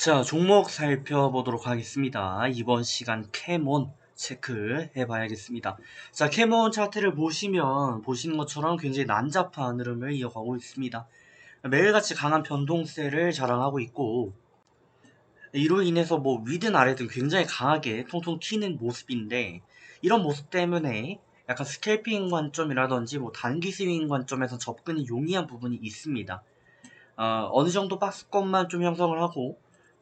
자, 종목 살펴보도록 하겠습니다. 이번 시간 캐몬 체크 해 봐야겠습니다. 자, 캐몬 차트를 보시면 보시는 것처럼 굉장히 난잡한 흐름을 이어가고 있습니다. 매일같이 강한 변동세를 자랑하고 있고 이로 인해서 뭐 위든 아래든 굉장히 강하게 통통 튀는 모습인데 이런 모습 때문에 약간 스캘핑 관점이라든지 뭐 단기 스윙 관점에서 접근이 용이한 부분이 있습니다. 어, 어느 정도 박스권만 좀 형성을 하고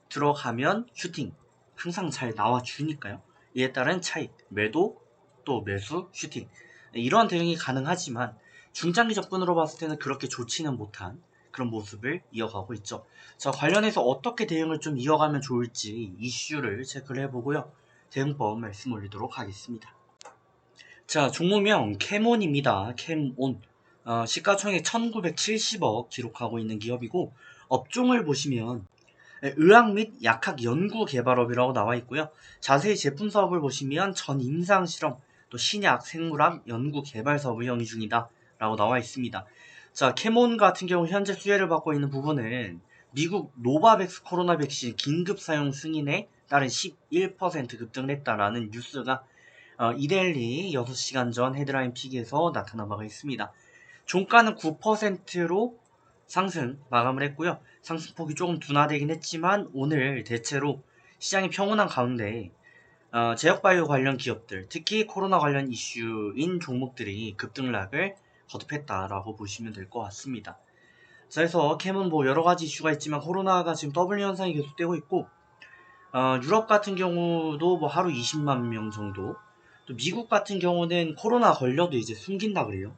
들어가면 슈팅 항상 잘 나와 주니까요. 이에 따른 차익, 매도, 또 매수, 슈팅 이러한 대응이 가능하지만 중장기 접근으로 봤을 때는 그렇게 좋지는 못한 그런 모습을 이어가고 있죠. 자 관련해서 어떻게 대응을 좀 이어가면 좋을지 이슈를 체크를 해보고요. 대응법 말씀 올리도록 하겠습니다. 자 종목명 캐몬입니다. 캐몬 어, 시가총액 1970억 기록하고 있는 기업이고 업종을 보시면 네, 의학 및 약학 연구 개발업이라고 나와 있고요. 자세히 제품 사업을 보시면 전 임상 실험, 또 신약, 생물학 연구 개발 사업을 영위 중이다 라고 나와 있습니다. 자, 캐몬 같은 경우 현재 수혜를 받고 있는 부분은 미국 노바백스 코로나 백신 긴급 사용 승인에 따른 11% 급등을 했다라는 뉴스가 어, 이데일리 6시간 전 헤드라인 픽에서 나타난 바가 있습니다. 종가는 9%로 상승 마감을 했고요. 상승폭이 조금 둔화되긴 했지만 오늘 대체로 시장이 평온한 가운데 어, 제약바이오 관련 기업들, 특히 코로나 관련 이슈인 종목들이 급등락을 거듭했다라고 보시면 될 것 같습니다. 자, 그래서 캠은 뭐 여러 가지 이슈가 있지만 코로나가 지금 더블 현상이 계속되고 있고 어, 유럽 같은 경우도 뭐 하루 20만 명 정도, 또 미국 같은 경우는 코로나 걸려도 이제 숨긴다 그래요.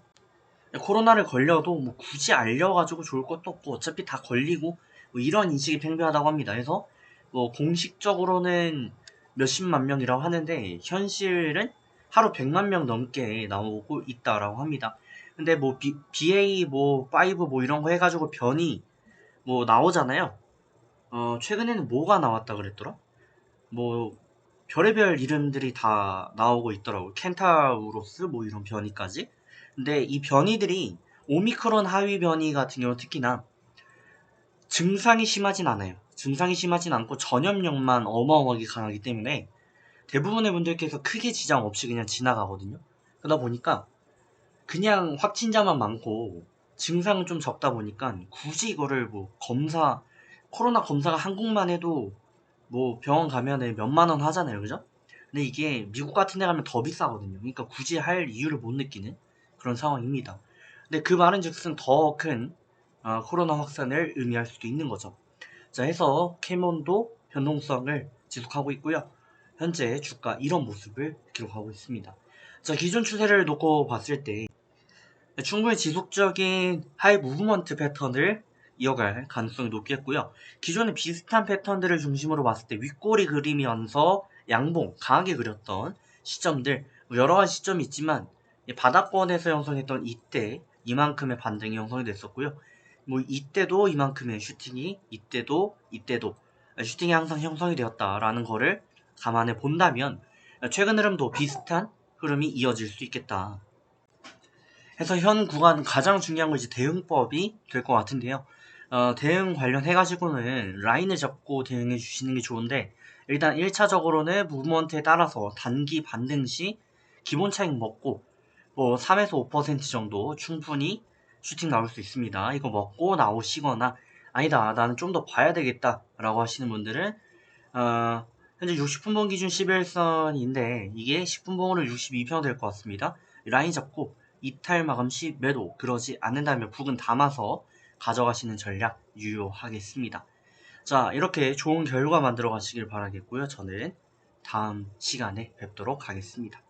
코로나를 걸려도 뭐 굳이 알려가지고 좋을 것도 없고 어차피 다 걸리고 뭐 이런 인식이 팽배하다고 합니다. 그래서 뭐 공식적으로는 몇십만 명이라고 하는데 현실은 하루 100만 명 넘게 나오고 있다라고 합니다. 근데 뭐 B, BA 뭐 5 뭐 이런 거 해가지고 변이 뭐 나오잖아요. 어 최근에는 뭐가 나왔다 그랬더라? 뭐 별의별 이름들이 다 나오고 있더라고. 켄타우로스 뭐 이런 변이까지. 근데 이 변이들이 오미크론 하위 변이 같은 경우 특히나 증상이 심하진 않아요. 증상이 심하진 않고 전염력만 어마어마하게 강하기 때문에 대부분의 분들께서 크게 지장 없이 그냥 지나가거든요. 그러다 보니까 그냥 확진자만 많고 증상은 좀 적다 보니까 굳이 이거를 뭐 검사 코로나 검사가 한국만 해도 뭐 병원 가면은 몇만 원 하잖아요. 그죠? 근데 이게 미국 같은 데 가면 더 비싸거든요. 그러니까 굳이 할 이유를 못 느끼는 그런 상황입니다. 근데 그 말은 즉슨 더큰 어, 코로나 확산을 의미할 수도 있는 거죠. 자, 해서 캐몬도 변동성을 지속하고 있고요. 현재 주가 이런 모습을 기록하고 있습니다. 자, 기존 추세를 놓고 봤을 때 충분히 지속적인 하이 무브먼트 패턴을 이어갈 가능성이 높겠고요. 기존의 비슷한 패턴들을 중심으로 봤을 때 윗꼬리 그리면서 양봉 강하게 그렸던 시점들 뭐 여러 가지 시점이 있지만 바닥권에서 형성했던 이때 이만큼의 반등이 형성이 됐었고요. 뭐 이때도 이만큼의 슈팅이 이때도 이때도 슈팅이 항상 형성이 되었다라는 거를 감안해 본다면 최근 흐름도 비슷한 흐름이 이어질 수 있겠다. 해서 현 구간 가장 중요한 건 이제 대응법이 될 것 같은데요. 어, 대응 관련해 가지고는 라인을 잡고 대응해 주시는 게 좋은데 일단 1차적으로는 무브먼트에 따라서 단기 반등 시 기본 차익 먹고 뭐 3에서 5% 정도 충분히 슈팅 나올 수 있습니다. 이거 먹고 나오시거나 아니다 나는 좀 더 봐야 되겠다 라고 하시는 분들은 어, 현재 60분봉 기준 11선인데 이게 10분봉으로 62평 될 것 같습니다. 라인 잡고 이탈 마감 시 매도 그러지 않는다면 북은 담아서 가져가시는 전략 유효하겠습니다. 자 이렇게 좋은 결과 만들어 가시길 바라겠고요. 저는 다음 시간에 뵙도록 하겠습니다.